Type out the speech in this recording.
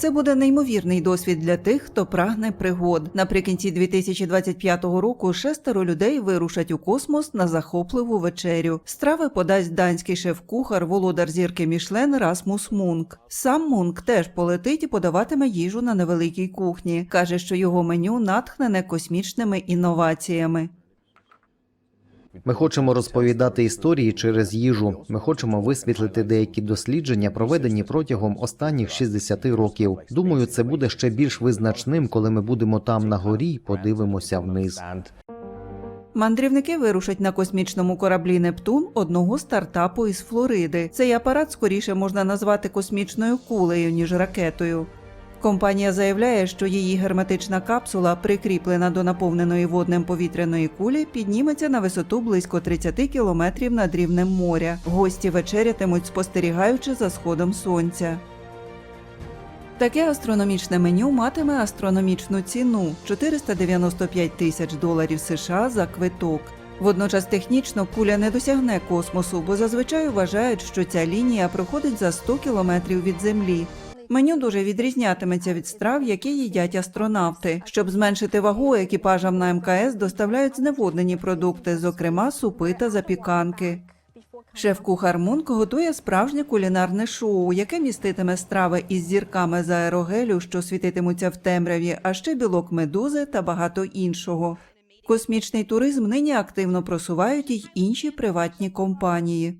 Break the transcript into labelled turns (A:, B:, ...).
A: Це буде неймовірний досвід для тих, хто прагне пригод. Наприкінці 2025 року шестеро людей вирушать у космос на захопливу вечерю. Страви подасть данський шеф-кухар, володар зірки Мішлен Расмус Мунк. Сам Мунк теж полетить і подаватиме їжу на невеликій кухні. каже, що його меню натхнене космічними інноваціями.
B: Ми хочемо розповідати історії через їжу. Ми хочемо висвітлити деякі дослідження, проведені протягом останніх 60 років. Думаю, це буде ще більш визначним, коли ми будемо там на горі і подивимося вниз.
A: Мандрівники вирушать на космічному кораблі Нептун одного стартапу із Флориди. Цей апарат скоріше можна назвати космічною кулею ніж ракетою. Компанія заявляє, що її герметична капсула, прикріплена до наповненої воднем повітряної кулі, підніметься на висоту близько 30 кілометрів над рівнем моря. Гості вечерятимуть, спостерігаючи за сходом сонця. Таке астрономічне меню матиме астрономічну ціну 495 тисяч доларів США за квиток. Водночас технічно куля не досягне космосу, бо зазвичай вважають, що ця лінія проходить за 100 кілометрів від Землі. Меню дуже відрізнятиметься від страв, які їдять астронавти. Щоб зменшити вагу, екіпажам на МКС доставляють зневоднені продукти, зокрема супи та запіканки. Шеф-кухар Мунк готує справжнє кулінарне шоу, яке міститиме страви із зірками з аерогелю, що світитимуться в темряві, а ще білок медузи та багато іншого. Космічний туризм нині активно просувають й інші приватні компанії.